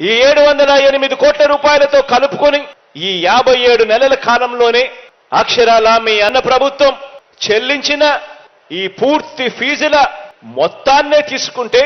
ఈ ఏడు వందల ఎనిమిది కోట్ల రూపాయలతో కలుపుకొని ఈ యాభై ఏడు నెలల కాలంలోనే అక్షరాల మీ అన్న ప్రభుత్వం చెల్లించిన ఈ పూర్తి ఫీజుల మొత్తాన్నే తీసుకుంటే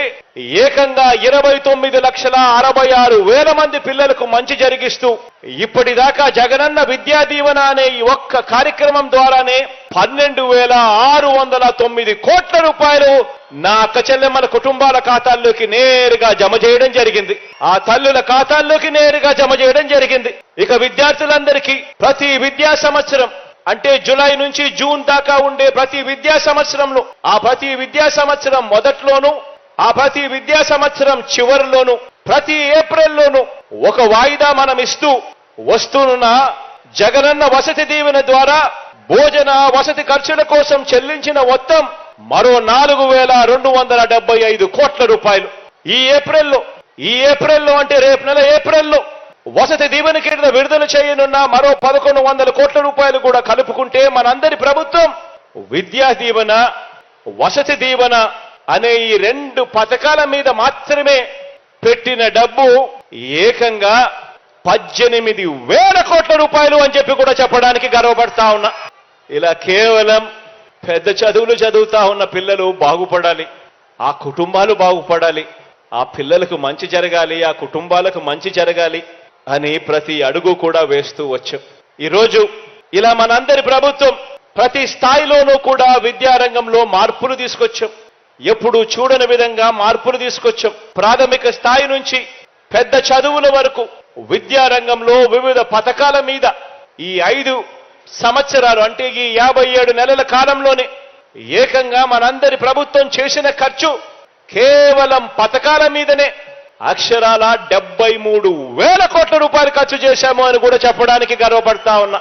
ఏకంగా ఇరవై తొమ్మిది లక్షల అరవై ఆరు వేల మంది పిల్లలకు మంచి జరిగిస్తూ ఇప్పటిదాకా జగనన్న విద్యా దీవెన అనే ఈ ఒక్క కార్యక్రమం ద్వారానే పన్నెండు వేల ఆరు వందల తొమ్మిది కోట్ల రూపాయలు నా అక్క చెల్లెమ్మల కుటుంబాల ఖాతాల్లోకి నేరుగా జమ చేయడం జరిగింది. ఆ తల్లుల ఖాతాల్లోకి నేరుగా జమ చేయడం జరిగింది. ఇక విద్యార్థులందరికీ ప్రతి విద్యా సంవత్సరం అంటే జూలై నుంచి జూన్ దాకా ఉండే ప్రతి విద్యా సంవత్సరంలో ఆ ప్రతి విద్యా సంవత్సరం మొదట్లోనూ ఆ ప్రతి విద్యా సంవత్సరం చివరిలోనూ ప్రతి ఏప్రిల్లోనూ ఒక వాయిదా మనం ఇస్తూ వస్తున్న జగనన్న వసతి దీవెన ద్వారా భోజన వసతి ఖర్చుల కోసం చెల్లించిన మొత్తం మరో నాలుగు వేల రెండు వందల డెబ్బై ఐదు కోట్ల రూపాయలు. ఈ ఏప్రిల్లో ఈ ఏప్రిల్లో అంటే రేపు నెల ఏప్రిల్లో వసతి దీవెన కింద విడుదల చేయనున్న మరో పదకొండు వందల కోట్ల రూపాయలు కూడా కలుపుకుంటే మనందరి ప్రభుత్వం విద్యా దీవెన వసతి దీవెన అనే ఈ రెండు పథకాల మీద మాత్రమే పెట్టిన డబ్బు ఏకంగా పద్దెనిమిది వేల కోట్ల రూపాయలు అని చెప్పి కూడా చెప్పడానికి గర్వపడతా ఉన్నా. ఇలా కేవలం పెద్ద చదువులు చదువుతా ఉన్న పిల్లలు బాగుపడాలి. ఆ కుటుంబాలు బాగుపడాలి. ఆ పిల్లలకు మంచి జరగాలి ఆ కుటుంబాలకు మంచి జరగాలి అని ప్రతి అడుగు కూడా వేస్తూ వచ్చాం. ఈరోజు ఇలా మనందరి ప్రభుత్వం ప్రతి స్థాయిలోనూ కూడా విద్యారంగంలో మార్పులు తీసుకొచ్చాం. ఎప్పుడు చూడని విధంగా మార్పులు తీసుకొచ్చాం. ప్రాథమిక స్థాయి నుంచి పెద్ద చదువుల వరకు విద్యారంగంలో వివిధ పథకాల మీద ఈ ఐదు సంవత్సరాలు అంటే ఈ యాభై ఏడు నెలల కాలంలోనే ఏకంగా మనందరి ప్రభుత్వం చేసిన ఖర్చు కేవలం పథకాల మీదనే. అక్షరాల డెబ్బై మూడు వేల కోట్ల రూపాయలు ఖర్చు చేశాము అని కూడా చెప్పడానికి గర్వపడతా ఉన్నా.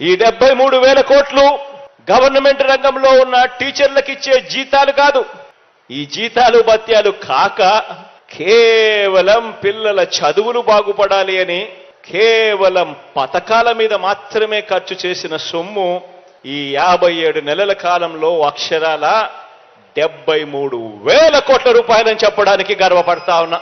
ఈ డెబ్బై మూడు వేల కోట్లు గవర్నమెంట్ రంగంలో ఉన్న టీచర్లకు ఇచ్చే జీతాలు కాదు. ఈ జీతాలు భత్యాలు కాక కేవలం పిల్లల చదువులు బాగుపడాలి అని కేవలం పథకాల మీద మాత్రమే ఖర్చు చేసిన సొమ్ము ఈ యాభై ఏడు నెలల కాలంలో అక్షరాల డెబ్బై మూడు వేల కోట్ల రూపాయలని చెప్పడానికి గర్వపడతా ఉన్నా.